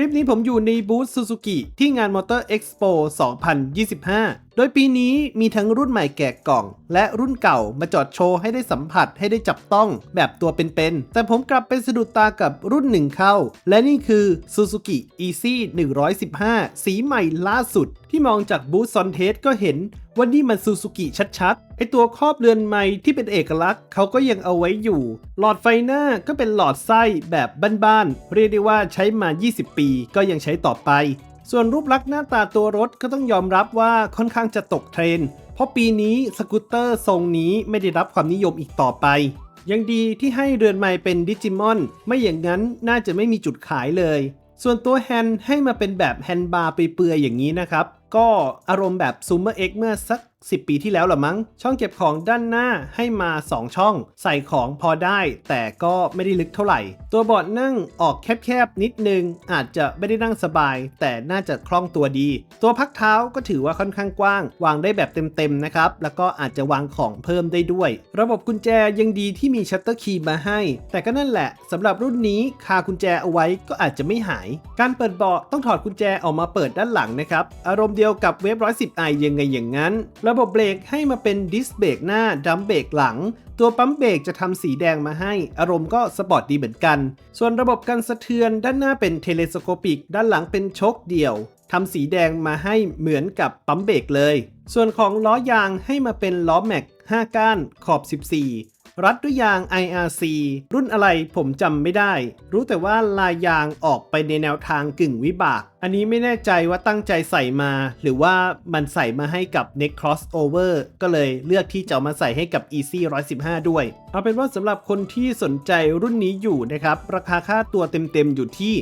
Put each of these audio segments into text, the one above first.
ลิปนี้ผมอยู่ในบูธซูซูกิที่งานมอเตอร์เอ็กซ์โป2025 ดยปีนี้มีทั้งรุ่นใหม่แกะกล่อง และรุ่นเก่ามาจอดโชว์ให้ได้สัมผัสให้ได้จับต้องแบบตัวเป็นๆ แต่ผมกลับไปสะดุดตากับรุ่นหนึ่งเข้า และนี่คือ Suzuki Easy 115 สีใหม่ล่าสุด ที่มองจากบูธซอนเทสก็เห็นว่านี่มันซูซูกิชัดๆ ไอตัวครอบเรือนไม้ที่เป็นเอกลักษณ์เขาก็ยังเอาไว้อยู่ หลอดไฟหน้าก็เป็นหลอดไส้แบบบ้านๆ เรียกได้ว่าใช้มา 20 ปีก็ยังใช้ต่อไป ส่วนรูปลักษณ์หน้าตาตัวรถก็ต้องยอมรับว่าค่อนข้างจะตกเทรนด์เพราะปีนี้สกูตเตอร์ทรงนี้ไม่ได้รับความนิยมอีกต่อไป ยังดีที่ให้เรือนไม้เป็นดิจิมอน ไม่อย่างนั้นน่าจะไม่มีจุดขายเลย ส่วนตัวแฮนด์ให้มาเป็นแบบแฮนด์บาร์เปื่อยๆอย่างนี้นะครับ ก็อารมณ์แบบซูเมอร์เอ็กเมื่อสัก 10 ปีที่แล้วหรอมั้ง ช่องเก็บของด้านหน้าให้มา 2 ช่อง ใส่ของพอได้ แต่ก็ไม่ได้ลึกเท่าไหร่ ตัวเบาะนั่งออกแคบๆนิดนึง อาจจะไม่ได้นั่งสบาย แต่น่าจะคล่องตัวดี ตัวพักเท้าก็ถือว่าค่อนข้างกว้าง วางได้แบบเต็มๆนะครับ แล้วก็อาจจะวางของเพิ่มได้ด้วย ระบบกุญแจยังดีที่มีชัตเตอร์คีย์มาให้ แต่ก็นั่นแหละสำหรับรุ่นนี้คากุญแจเอาไว้ก็อาจจะไม่หาย การเปิดเบาะต้องถอดกุญแจออกมาเปิดด้านหลังนะครับอารมณ์เดียวกับเวฟ110 i ยังไงอย่างนั้นระบบเบรกให้มาเป็นดิสเบรกหน้าดัมเบรกหลัง ตัวปั๊มเบรกจะทำสีแดงมาให้ อารมณ์ก็สปอร์ตดีเหมือนกัน ส่วนระบบกันสะเทือนด้านหน้าเป็นเทเลสโคปิก ด้านหลังเป็นชกเดี่ยวทำสีแดงมาให้เหมือนกับปั๊มเบรกเลย ส่วนของล้อยางให้มาเป็นล้อแม็ก 5 ก้านขอบ 14 รัดด้วยยาง IRC รุ่นอะไรผมจำไม่ได้ รู้แต่ว่าลายยางออกไปในแนวทางกึ่งวิบาก อันนี้ไม่แน่ใจว่าตั้งใจใส่มา หรือว่ามันใส่มาให้กับ Neck Crossover ก็เลยเลือกที่จะมาใส่ให้กับ Easy 115 ด้วย เอาเป็นว่าสำหรับคนที่สนใจรุ่นนี้อยู่นะครับ ราคาค่าตัวเต็มๆอยู่ที่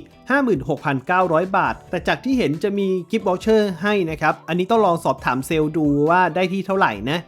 56,900 บาท แต่จากที่เห็นจะมีกิฟต์วอลเชอร์ให้นะครับ อันนี้ต้องลองสอบถามเซลล์ดูว่าได้ที่เท่าไหร่นะ